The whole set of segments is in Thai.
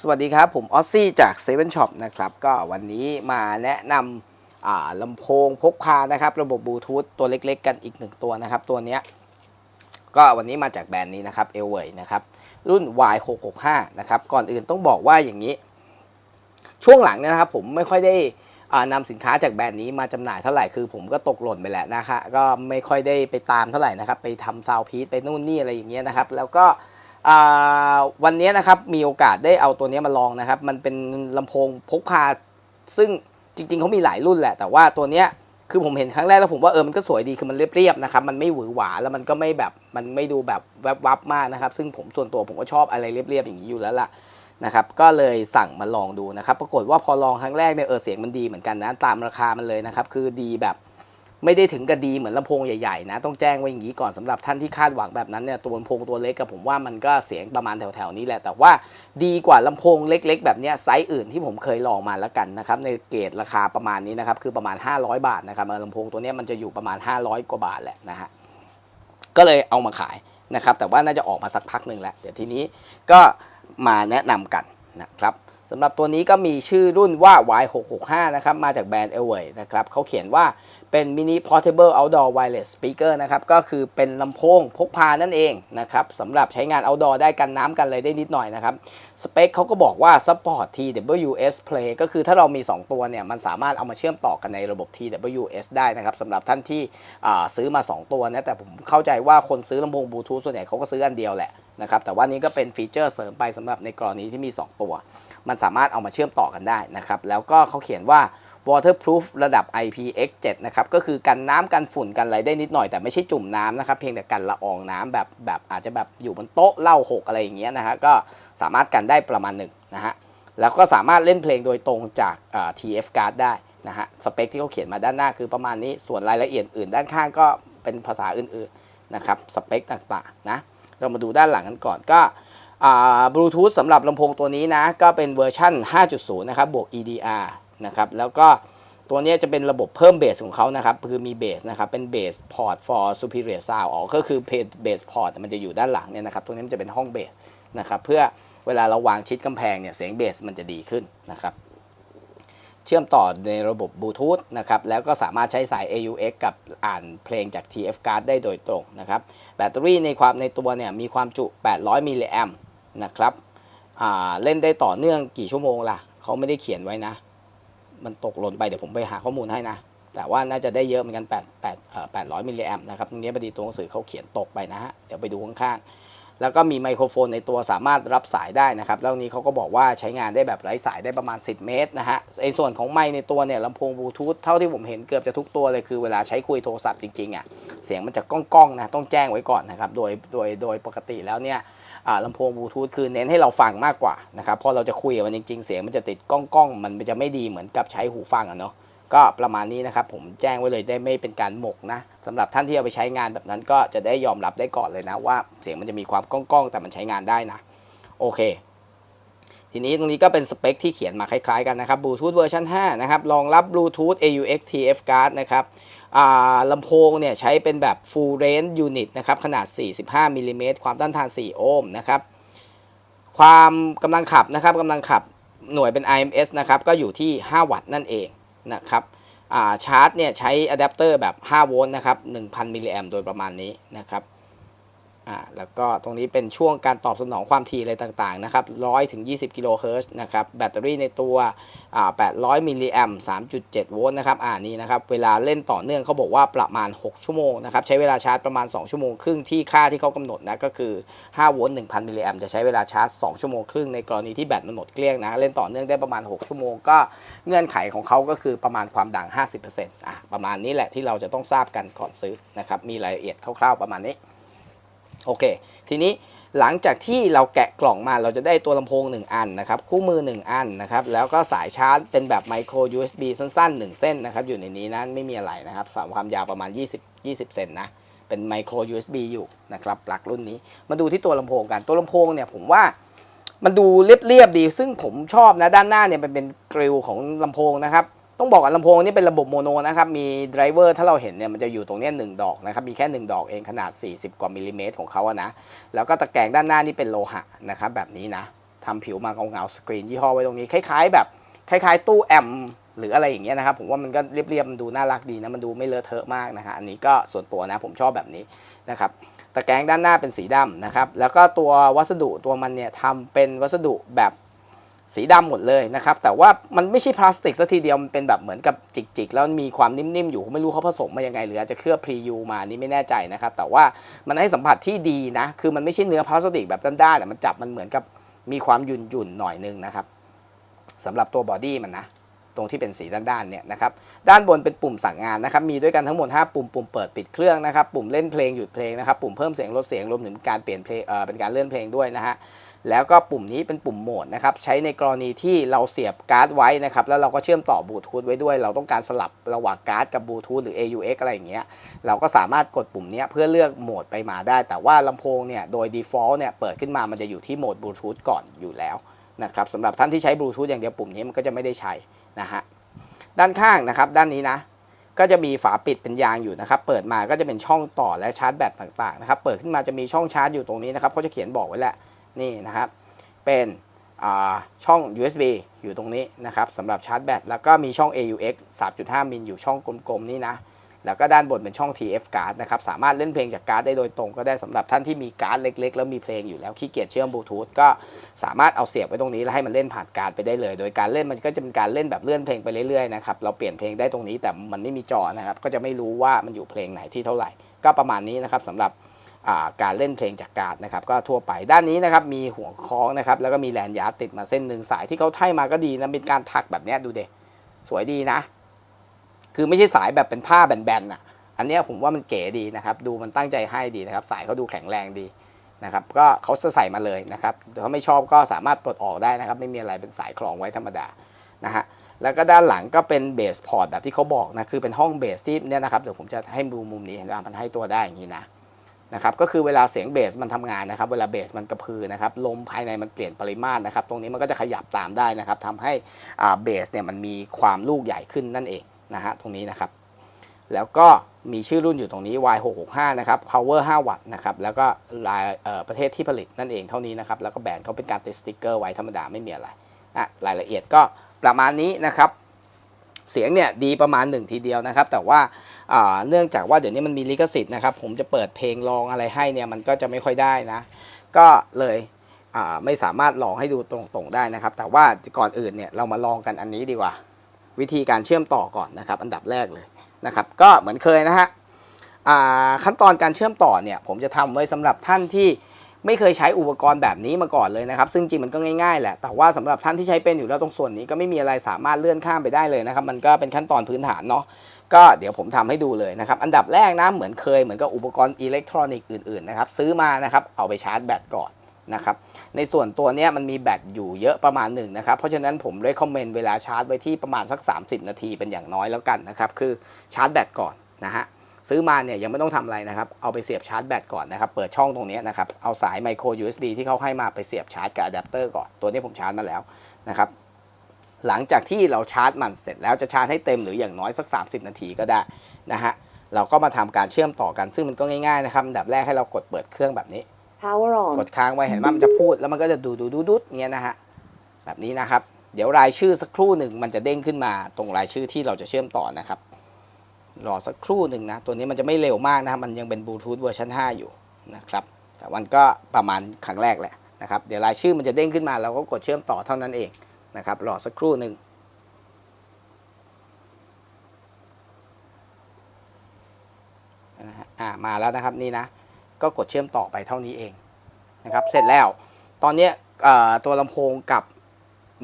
สวัสดีครับ ผมออซซี่จาก7 e ช็อปนะครับ ก็วันนี้มาแนะนำลำโพงพกพานะครับ ระบบบลูทูธตัวเล็กๆ กันอีกหนึ่งตัวนะครับ ตัวนี้ก็วันนี้มาจากแบรนด์นี้นะครับเอเวยนะครับ รุ่น Y665 นะครับ ก่อนอื่นต้องบอกว่าอย่างนี้ ช่วงหลังเนี่ยนะครับ ผมไม่ค่อยได้นำสินค้าจากแบรนด์นี้มาจำหน่ายเท่าไหร่คือผมก็ตกหล่นไปแหละนะคะก็ไม่ค่อยได้ไปตามเท่าไหร่นะครับ ไปทำซาวพีซไปนู่นนี่อะไรอย่างเงี้ยนะครับ แล้วก็ วันนี้นะครับมีโอกาสได้เอาตัวนี้มาลองนะครับ มันเป็นลำโพงพกพาซึ่งจริงๆเขามีหลายรุ่นแหละ แต่ว่าตัวเนี้ยคือผมเห็นครั้งแรกแล้วผมว่าเออมันก็สวยดีคือมันเรียบๆนะครับมันไม่หวือหวาแล้วมันก็ไม่แบบมันไม่ดูแบบแวบๆมากนะครับ ซึ่งผมส่วนตัวผมก็ชอบอะไรเรียบๆอย่างนี้อยู่แล้วล่ะนะครับก็เลยสั่งมาลองดูนะครับ ปรากฏว่าพอลองครั้งแรกเนี่ยเออเสียงมันดีเหมือนกันนะตามราคามันเลยนะครับ คือดีแบบ ไม่ได้ถึงกับดีเหมือนลำโพงใหญ่ๆนะต้องแจ้งไว้อย่างนี้ก่อนสำหรับท่านที่คาดหวังแบบนั้นเนี่ยตัวลำโพงตัวเล็กกับผมว่ามันก็เสียงประมาณแถวๆนี้แหละแต่ว่าดีกว่าลำโพงเล็ก ๆ แบบนี้ไซส์อื่นที่ผมเคยลองมาแล้วกันนะครับในเกรดราคาประมาณนี้นะครับคือประมาณ 500 บาทนะครับลำโพงตัวนี้มันจะอยู่ประมาณ 500 กว่าบาทแหละนะฮะก็เลยเอามาขายนะครับแต่ว่าน่าจะออกมาสักพักหนึ่งแล้วเดี๋ยวทีนี้ก็มาแนะนำกันนะครับ สำหรับตัวนี้ก็มีชื่อรุ่นว่า Y665 นะครับ มาจากแบรนด์ e l w a y นะครับเขาเขียนว่าเป็น mini portable outdoor wireless speaker นะครับ ก็คือเป็นลำโพงพกพานั่นเองนะครับสำหรับใช้งาน outdoor ได้กันน้ำกันอะไรได้นิดหน่อยนะครับ สเปคเขาก็บอกว่า support TWS Play ก็คือถ้าเรามี 2 ตัวเนี่ย มันสามารถเอามาเชื่อมต่อกันในระบบ TWS ได้นะครับสำหรับท่านที่ซื้อมา 2 ตัวนะ แต่ผมเข้าใจว่าคนซื้อลำโพงบลูทูธส่วนใหญ่เขาก็ซื้ออันเดียวแหละนะครับแต่ว่านี้ก็เป็นฟีเจอร์เสริมไปสำหรับในกรณีที่มี 2 ตัว มันสามารถเอามาเชื่อมต่อกันได้นะครับ แล้วก็เขาเขียนว่า waterproof ระดับ IPX7 นะครับ ก็คือกันน้ำกันฝุ่นกันอะไรได้นิดหน่อยแต่ไม่ใช่จุ่มน้ำนะครับ เพียงแต่กันละอองน้ำแบบแบบอาจจะแบบอยู่บนโต๊ะเหล้าหกอะไรอย่างเงี้ยนะฮะ ก็สามารถกันได้ประมาณหนึ่งนะฮะ แล้วก็สามารถเล่นเพลงโดยตรงจากา TF card ได้นะฮะ สเปคที่เขาเขียนมาด้านหน้าคือประมาณนี้ ส่วนรายละเอียดอื่นด้านข้างก็เป็นภาษาอื่นๆนะครับ สเปคต่างๆนะ เรามาดูด้านหลังกันก่อนก็ บลูทูธสำหรับลำโพงตัวนี้นะ ก็เป็นเวอร์ชั่น 5.0 นะครับ บวก EDR นะครับ แล้วก็ตัวนี้จะเป็นระบบเพิ่มเบสของเขานะครับ คือมีเบสนะครับ เป็นเบสพอร์ต for superior sound ออก็คือเพจเบสพอร์ตมันจะอยู่ด้านหลังเนี่ยนะครับ ตรงนี้มันจะเป็นห้องเบสนะครับ เพื่อเวลาเราวางชิดกำแพงเนี่ยเสียงเบสมันจะดีขึ้นนะครับ เชื่อมต่อในระบบบลูทูธนะครับ แล้วก็สามารถใช้สาย AUX กับอ่านเพลงจาก TF card ได้โดยตรงนะครับ แบตเตอรี่ในความในตัวเนี่ยมีความจุ 800 มิลลิแอมป์ นะครับเล่นได้ต่อเนื่องกี่ชั่วโมงล่ะเขาไม่ได้เขียนไว้นะ มันตกหล่นไปเดี๋ยวผมไปหาข้อมูลให้นะ แต่ว่าน่าจะได้เยอะเหมือนกัน8 8 800มิลลิแอมนะครับตรงนี้พอดีตัวหนังสือเขาเขียนตกไปนะฮะเดี๋ยวไปดูข้างๆ แล้วก็มีไมโครโฟนในตัวสามารถรับสายได้นะครับ แล้วนี้เขาก็บอกว่าใช้งานได้แบบไร้สายได้ประมาณ 10 เมตรนะฮะในส่วนของไมค์ในตัวเนี่ยลำโพงบลูทูธเท่าที่ผมเห็นเกือบจะทุกตัวเลยคือเวลาใช้คุยโทรศัพท์จริงๆอะเสียงมันจะก้องๆนะต้องแจ้งไว้ก่อนนะครับโดยโดยโดยปกติแล้วเนี่ย ลำโพงบลูทูธคือเน้นให้เราฟังมากกว่านะครับพอเราจะคุยกับมันจริงๆ เสียงมันจะติดก้องก้องมันจะไม่ดีเหมือนกับใช้หูฟังอะเนาะก็ประมาณนี้นะครับผมแจ้งไว้เลยได้ไม่เป็นการหมกนะสำหรับท่านที่เอาไปใช้งานแบบนั้นก็จะได้ยอมรับได้ก่อนเลยนะว่าเสียงมันจะมีความก้องก้องแต่มันใช้งานได้นะโอเค ทีนี้ตรงนี้ก็เป็นสเปคที่เขียนมาคล้ายๆกันนะครับบลูทูธเวอร์ชัน5นะครับรองรับบลูทูธ AUX TF card นะครับลำโพงเนี่ยใช้เป็นแบบ full range unit นะครับขนาด 45มิลลิเมตรความต้านทาน 4 โอห์มนะครับความกำลังขับนะครับกำลังขับหน่วยเป็น IMS นะครับก็อยู่ที่ 5 วัตต์นั่นเองนะครับชาร์จเนี่ยใช้อะแดปเตอร์แบบ 5 โวลต์นะครับ 1,000 มิลลิแอมโดยประมาณนี้นะครับ อ่าแล้วก็ตรงนี้เป็นช่วงการตอบสนองความถี่อะไรต่างๆนะครับ100ถึง20 กิโลเฮิรตซ์นะครับแบตเตอรี่ในตัวอ่า800 มิลลิแอม3.7 โวลต์นะครับอ่านี่นะครับเวลาเล่นต่อเนื่องเขาบอกว่าประมาณ 6 ชั่วโมงนะครับใช้เวลาชาร์จประมาณ 2 ชั่วโมงครึ่งที่ค่าที่เขากำหนดนะก็คือ 5 โวลต์ 1,000 มิลลิแอมจะใช้เวลาชาร์จ 2 ชั่วโมงครึ่งในกรณีที่แบตมันหมดเกลี้ยงนะเล่นต่อเนื่องได้ประมาณ 6 ชั่วโมงก็เงื่อนไขของเขาก็คือประมาณความดัง 50%อะประมาณนี้แหละที่เราจะต้องทราบกันก่อนซื้อนะครับมีรายละเอียดคร่าวๆประมาณนี้ โอเค ทีนี้หลังจากที่เราแกะกล่องมาเราจะได้ตัวลำโพง 1 อันนะครับ คู่มือ 1 อันนะครับ แล้วก็สายชาร์จเป็นแบบไมโคร USB สั้น ๆ 1 เส้นนะครับ อยู่ในนี้นะไม่มีอะไรนะครับสามความยาวประมาณ 20 20 เซนนะ เป็นไมโคร USB อยู่นะครับปลั๊กรุ่นนี้ มาดูที่ตัวลำโพงกัน ตัวลำโพงเนี่ยผมว่ามันดูเรียบๆดี ซึ่งผมชอบนะด้านหน้าเนี่ยมันเป็นกริลของลำโพงนะครับ ต้องบอกว่าลำโพงนี่เป็นระบบโมโนนะครับ มีไดรเวอร์ถ้าเราเห็นเนี่ยมันจะอยู่ตรงนี้หนึ่งดอกนะครับ มีแค่ 1 ดอกเองขนาด 40 กว่ามิลลิเมตรของเขาอะนะ แล้วก็ตะแกรงด้านหน้านี่เป็นโลหะนะครับแบบนี้นะทำผิวมาเงาๆสกรีนยี่ห้อไว้ตรงนี้คล้าย ๆ แบบคล้ายๆ ตู้แอมหรืออะไรอย่างเงี้ยนะครับผมว่ามันก็เรียบๆมันดูน่ารักดีนะมันดูไม่เลอะเทอะมากนะฮะอันนี้ก็ส่วนตัวนะผมชอบแบบนี้นะครับตะแกรงด้านหน้าเป็นสีดำนะครับแล้วก็ตัววัสดุตัวมันเนี่ยทำเป็นวัสดุแบบ สีดำหมดเลยนะครับ แต่ว่ามันไม่ใช่พลาสติกสักทีเดียวมันเป็นแบบเหมือนกับจิกๆ แล้วมีความนิ่มๆ อยู่ไม่รู้เขาผสมมายังไงหรืออาจจะเคลือบพรียูมานี่ไม่แน่ใจนะครับ แต่ว่ามันให้สัมผัสที่ดีนะ คือมันไม่ใช่เนื้อพลาสติกแบบด้านๆแต่มันจับมันเหมือนกับมีความหยุ่นๆหน่อยนึงนะครับสำหรับตัวบอดี้มันนะตรงที่เป็นสีด้านๆเนี่ยนะครับ ด้านบนเป็นปุ่มสั่งงานนะครับ มีด้วยกันทั้งหมด 5 ปุ่ม ปุ่มเปิดปิดเครื่องนะครับ ปุ่มเล่นเพลงหยุดเพลงนะครับ ปุ่มเพิ่มเสียงลดเสียงรวมถึงการเปลี่ยนเพลง เอ่อ เป็นการเลื่อนเพลงด้วยนะฮะ แล้วก็ปุ่มนี้เป็นปุ่มโหมดนะครับ ใช้ในกรณีที่เราเสียบการ์ดไว้นะครับ แล้วเราก็เชื่อมต่อบลูทูธไว้ด้วย เราต้องการสลับระหว่างการ์ดกับบลูทูธหรือ AUX อะไรอย่างเงี้ย เราก็สามารถกดปุ่มนี้เพื่อเลือกโหมดไปมาได้ แต่ว่าลำโพงเนี่ยโดย default เนี่ยเปิดขึ้นมา มันจะอยู่ที่โหมดบลูทูธก่อนอยู่แล้วนะครับสำหรับท่านที่ใช้บลูทูธอย่างเดียวปุ่มนี้มันก็จะไม่ได้ใช้นะฮะ ด้านข้างนะครับ ด้านนี้นะก็จะมีฝาปิดเป็นยางอยู่นะครับ เปิดมาก็จะเป็นช่องต่อและชาร์จแบตต่างๆนะครับ เปิดขึ้นมาจะมีช่องชาร์จอยู่ตรงนี้นะครับเขาจะเขียนบอกไว้แหละ นี่นะครับ เป็นช่อง USB อยู่ตรงนี้นะครับสำหรับชาร์จแบต แล้วก็มีช่อง AUX 3.5 มิลอยู่ช่องกลมๆ นี่นะ แล้วก็ด้านบนเป็นช่อง TF card นะครับ สามารถเล่นเพลงจากการ์ดได้โดยตรงก็ได้สำหรับท่านที่มีการ์ดเล็ก ๆ แล้วมีเพลงอยู่แล้วขี้เกียจเชื่อมบลูทูธก็สามารถเอาเสียบไว้ตรงนี้ แล้วให้มันเล่นผ่านการ์ดไปได้เลย โดยการเล่นมันก็จะเป็นการเล่นแบบเลื่อนเพลงไปเรื่อยๆนะครับเราเปลี่ยนเพลงได้ตรงนี้แต่มันไม่มีจอนะครับก็จะไม่รู้ว่ามันอยู่เพลงไหนที่เท่าไหร่ ก็ประมาณนี้นะครับสำหรับ การเล่นเพลงจากการ์ดนะครับก็ทั่วไปด้านนี้นะครับมีห่วงคล้องนะครับแล้วก็มีแลนยาร์ดติดมาเส้นหนึ่งสายที่เขาไถ่มาก็ดีนะเป็นการถักแบบนี้ดูเด็สวยดีนะ คือไม่ใช่สายแบบเป็นผ้าแบนๆน่ะอันเนี้ยผมว่ามันเก๋ดีนะครับดูมันตั้งใจให้ดีนะครับ สายเขาดูแข็งแรงดีนะครับก็เขาจะใส่มาเลยนะครับถ้าไม่ชอบก็สามารถปลดออกได้นะครับ ไม่มีอะไรเป็นสายคล้องไว้ธรรมดานะฮะแล้วก็ด้านหลังก็เป็นเบสพอร์ตแบบที่เขาบอกนะคือเป็นห้องเบสที่เนี่ยนะครับเดี๋ยวผมจะให้ดูมุมนี้เห็นไหมมันให้ตัวได้อย่างนี้นะ นะครับก็คือเวลาเสียงเบสมันทำงานนะครับ เวลาเบสมันกระพือนะครับลมภายในมันเปลี่ยนปริมาตรนะครับ ตรงนี้มันก็จะขยับตามได้นะครับทำให้อ่าเบสเนี่ยมันมีความลูกใหญ่ขึ้นนั่นเองนะฮะตรงนี้นะครับ แล้วก็มีชื่อรุ่นอยู่ตรงนี้ Y665 นะครับ power 5 วัตต์นะครับ แล้วก็รายประเทศที่ผลิตนั่นเองเท่านี้นะครับ แล้วก็แบรนด์เขาเป็นการติดสติ๊กเกอร์ไว้ธรรมดาไม่มีอะไรนะรายละเอียดก็ประมาณนี้นะครับ เสียงเนี่ยดีประมาณหนึ่งทีเดียวนะครับ แต่ว่า เนื่องจากว่าเดี๋ยวนี้มันมีลิขสิทธิ์นะครับผมจะเปิดเพลงลองอะไรให้เนี่ยมันก็จะไม่ค่อยได้นะ ก็เลยไม่สามารถลองให้ดูตรงๆได้นะครับ แต่ว่าก่อนอื่นเนี่ยเรามาลองกันอันนี้ดีกว่า วิธีการเชื่อมต่อก่อนนะครับ อันดับแรกเลยนะครับ ก็เหมือนเคยนะฮะขั้นตอนการเชื่อมต่อเนี่ยผมจะทำไว้สำหรับท่านที่ ไม่เคยใช้อุปกรณ์แบบนี้มาก่อนเลยนะครับ ซึ่งจริงมันก็ง่ายๆแหละ แต่ว่าสำหรับท่านที่ใช้เป็นอยู่แล้วตรงส่วนนี้ก็ไม่มีอะไรสามารถเลื่อนข้ามไปได้เลยนะครับ มันก็เป็นขั้นตอนพื้นฐานเนาะ ก็เดี๋ยวผมทำให้ดูเลยนะครับ อันดับแรกนะเหมือนเคยเหมือนกับอุปกรณ์อิเล็กทรอนิกส์อื่นๆนะครับซื้อมานะครับเอาไปชาร์จแบตก่อนนะครับในส่วนตัวนี้มันมีแบตอยู่เยอะประมาณหนึ่งนะครับ เพราะฉะนั้นผมได้คอมเมนต์เวลาชาร์จไว้ที่ประมาณสัก 30 นาทีเป็นอย่างน้อยแล้วกันนะครับ คือชาร์จแบตก่อนนะฮะ ซื้อมาเนี่ยยังไม่ต้องทำอะไรนะครับ เอาไปเสียบชาร์จแบตก่อนนะครับ เปิดช่องตรงนี้นะครับ เอาสายไมโคร USB ที่เขาให้มาไปเสียบชาร์จกับอะแดปเตอร์ก่อน ตัวนี้ผมชาร์จมาแล้วนะครับ หลังจากที่เราชาร์จมันเสร็จแล้วจะชาร์จให้เต็มหรืออย่างน้อยสัก 30 นาทีก็ได้นะฮะ เราก็มาทำการเชื่อมต่อกัน ซึ่งมันก็ง่ายๆนะครับอันดับแรกให้เรากดเปิดเครื่องแบบนี้ Power on. กดค้างไว้เห็นไหมมันจะพูดแล้วมันก็จะดูดูดูดูเงี้ยนะฮะ แบบนี้นะครับ เดี๋ยวรายชื่อสักครู่หนึ่งมันจะเด้งขึ้นมาตรงรายชื่อที่เราจะเชื่อมต่อนะครับ รอสักครู่หนึ่งนะ ตัวนี้มันจะไม่เร็วมากนะครับ มันยังเป็นบลูทูธเวอร์ชัน5 อยู่นะครับ แต่มันก็ประมาณครั้งแรกแหละนะครับ เดี๋ยวรายชื่อมันจะเด้งขึ้นมา เราก็กดเชื่อมต่อเท่านั้นเองนะครับ รอสักครู่หนึ่งนะฮะอ่ามาแล้วนะครับนี่นะ ก็กดเชื่อมต่อไปเท่านี้เองนะครับ เสร็จแล้ว ตอนนี้ตัวลำโพงกับ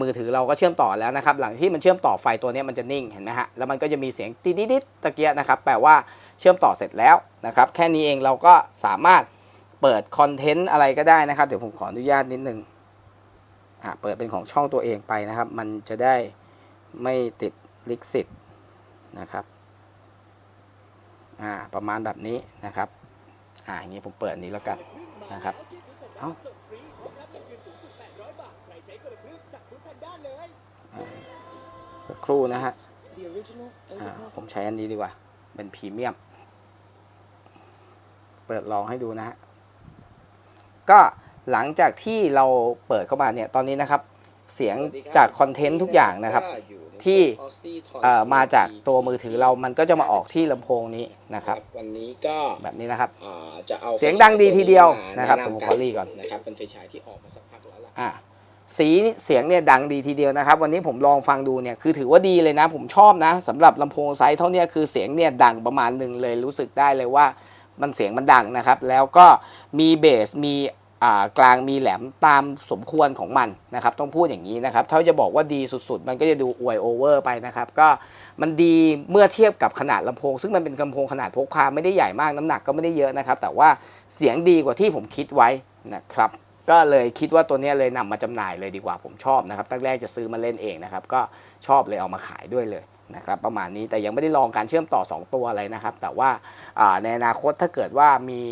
มือถือเราก็เชื่อมต่อแล้วนะครับ หลังที่มันเชื่อมต่อไฟตัวนี้มันจะนิ่งเห็นไหมฮะแล้วมันก็จะมีเสียงติดดิดๆตะเกียนะครับ แปลว่าเชื่อมต่อเสร็จแล้วนะครับ แค่นี้เองเราก็สามารถเปิดคอนเทนต์อะไรก็ได้นะครับ เดี๋ยวผมขออนุญาตนิดนึงอ่าเปิดเป็นของช่องตัวเองไปนะครับ มันจะได้ไม่ติดลิขสิทธิ์นะครับอ่าประมาณแบบนี้นะครับอ่าอย่างนี้ผมเปิดนนี้แล้วกันนะครับ เอ้า อ่าสักครู่นะฮะ The original อ่า overclock. ผมใช้อันนี้ดีกว่า เป็นพรีเมียม เปิดลองให้ดูนะฮะ ก็หลังจากที่เราเปิดเข้ามาเนี่ย ตอนนี้นะครับ เสียงจากคอนเทนต์ทุกอย่างนะครับ ที่เอ่อมาจากตัวมือถือเรามันก็จะมาออกที่ลำโพงนี้นะครับ วันนี้ก็แบบนี้นะครับอ่าจะเอาเสียงดังดีทีเดียวมานะครับแผมขอรีก่อนนะครับเป็นไฟฉายที่ออกมาสักพักแล้วล่ะอะ สีเสียงเนี่ยดังดีทีเดียวนะครับ วันนี้ผมลองฟังดูเนี่ยคือถือว่าดีเลยนะ ผมชอบนะสำหรับลำโพงไซส์เท่านี้คือเสียงเนี่ยดังประมาณหนึ่งเลยรู้สึกได้เลยว่ามันเสียงมันดังนะครับ แล้วก็มีเบสมีอ่ากลางมีแหลมตามสมควรของมันนะครับ ต้องพูดอย่างนี้นะครับถ้าจะบอกว่าดีสุดๆ มันก็จะดูอวยโอเวอร์ไปนะครับ ก็มันดีเมื่อเทียบกับขนาดลำโพง ซึ่งมันเป็นลำโพงขนาดพกพาไม่ได้ใหญ่มากน้ำหนักก็ไม่ได้เยอะนะครับ แต่ว่าเสียงดีกว่าที่ผมคิดไว้นะครับ ก็เลยคิดว่าตัวนี้เลยนำมาจำหน่ายเลยดีกว่าผมชอบนะครับตั้งแรกจะซื้อมาเล่นเองนะครับ ก็ชอบเลยเอามาขายด้วยเลยนะครับประมาณนี้แต่ยังไม่ได้ลองการเชื่อมต่อ 2 ตัวอะไรนะครับ แต่ว่าในอนาคตถ้าเกิดว่ามี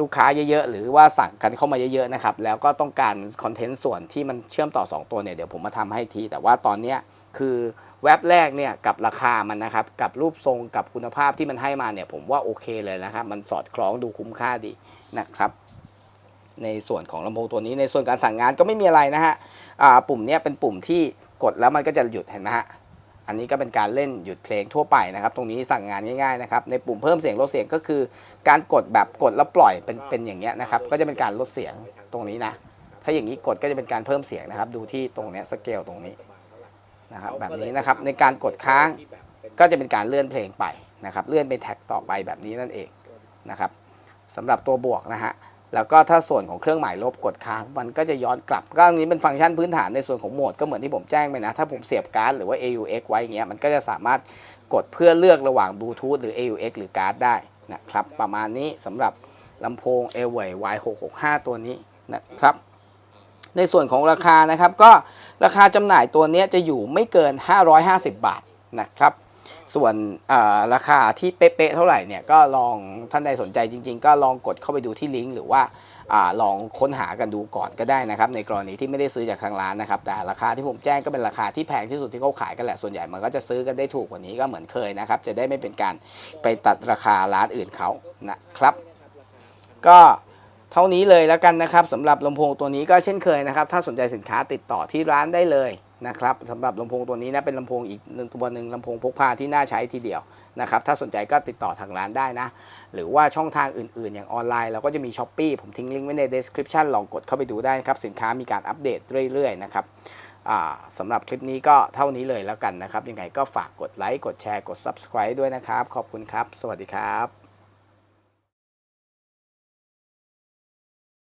ลูกค้าเยอะๆ หรือว่าสั่งกันเข้ามาเยอะๆนะครับแล้วก็ต้องการคอนเทนต์ส่วนที่มันเชื่อมต่อ 2 ตัวเนี่ยเดี๋ยวผมมาทำให้ที แต่ว่าตอนเนี้ยคือแว็บแรกเนี่ยกับราคามันนะครับกับรูปทรงกับคุณภาพที่มันให้มาเนี่ยผมว่าโอเคเลยนะครับ มันสอดคล้องดูคุ้มค่าดีนะครับ ในส่วนของลำโพงตัวนี้ในส่วนการสั่งงานก็ไม่มีอะไรนะฮะอ่าปุ่มเนี้ยเป็นปุ่มที่กดแล้วมันก็จะหยุดเห็นไหมฮะอันนี้ก็เป็นการเล่นหยุดเพลงทั่วไปนะครับ ตรงนี้สั่งงานง่ายๆนะครับในปุ่มเพิ่มเสียงลดเสียงก็คือ การกดแบบกดแล้วปล่อยเป็นเป็นอย่างเงี้ยนะครับก็จะเป็นการลดเสียงตรงนี้นะถ้าอย่างนี้กดก็จะเป็นการเพิ่มเสียงนะครับ ดูที่ตรงเนี้ยสเกลตรงนี้นะครับแบบนี้นะครับในการกดค้างก็จะเป็นการเลื่อนเพลงไปนะครับ เลื่อนเป็นแท็กต่อไปแบบนี้นั่นเองนะครับสำหรับตัวบวกนะฮะ แล้วก็ถ้าส่วนของเครื่องหมายลบกดค้างมันก็จะย้อนกลับ ก็อันนี้เป็นฟังก์ชันพื้นฐานในส่วนของโหมดก็เหมือนที่ผมแจ้งไปนะ ถ้าผมเสียบการ์ดหรือว่า AUX ไว้เงี้ยมันก็จะสามารถกดเพื่อเลือกระหว่างบลูทูธหรือ AUX หรือการ์ดได้นะครับ ประมาณนี้สำหรับลำโพง a w a y Y665 ตัวนี้นะครับ ในส่วนของราคานะครับก็ราคาจำหน่ายตัวนี้จะอยู่ไม่เกิน 550 บาทนะครับ ส่วนราคาที่เป๊ะๆเท่าไหร่เนี่ยก็ลองท่านใดสนใจจริง ๆ ก็ลองกดเข้าไปดูที่ลิงก์หรือว่าอาลองค้นหากันดูก่อนก็ได้นะครับ ในกรณีที่ไม่ได้ซื้อจากทางร้านนะครับ แต่ราคาที่ผมแจ้งก็เป็นราคาที่แพงที่สุดที่เขาขายกันแหละส่วนใหญ่มันก็จะซื้อกันได้ถูกกว่านี้ก็เหมือนเคยนะครับ จะได้ไม่เป็นการไปตัดราคาร้านอื่นเขานะครับ ก็เท่านี้เลยแล้วกันนะครับสำหรับลำโพงตัวนี้ก็เช่นเคยนะครับ ถ้าสนใจสินค้าติดต่อที่ร้านได้เลย นะครับสำหรับลำโพงตัวนี้นะเป็นลำโพงอีกหนึ่งตัวหนึ่งลำโพงพกพาที่น่าใช้ทีเดียวนะครับถ้าสนใจก็ติดต่อทางร้านได้นะ หรือว่าช่องทางอื่นๆ อย่างออนไลน์เราก็จะมี s h อ p e e ผมทิ้งลิงก์ไว้ใน description ลองกดเข้าไปดูได้ครับ สินค้ามีการอัปเดตเรื่อยๆนะครับสำหรับคลิปนี้ก็เท่านี้เลยแล้วกันนะครับ ยังไงก็ฝากกดไลค์กดแชร์กด subscribe ด้วยนะครับ ขอบคุณครับ สวัสดีครับ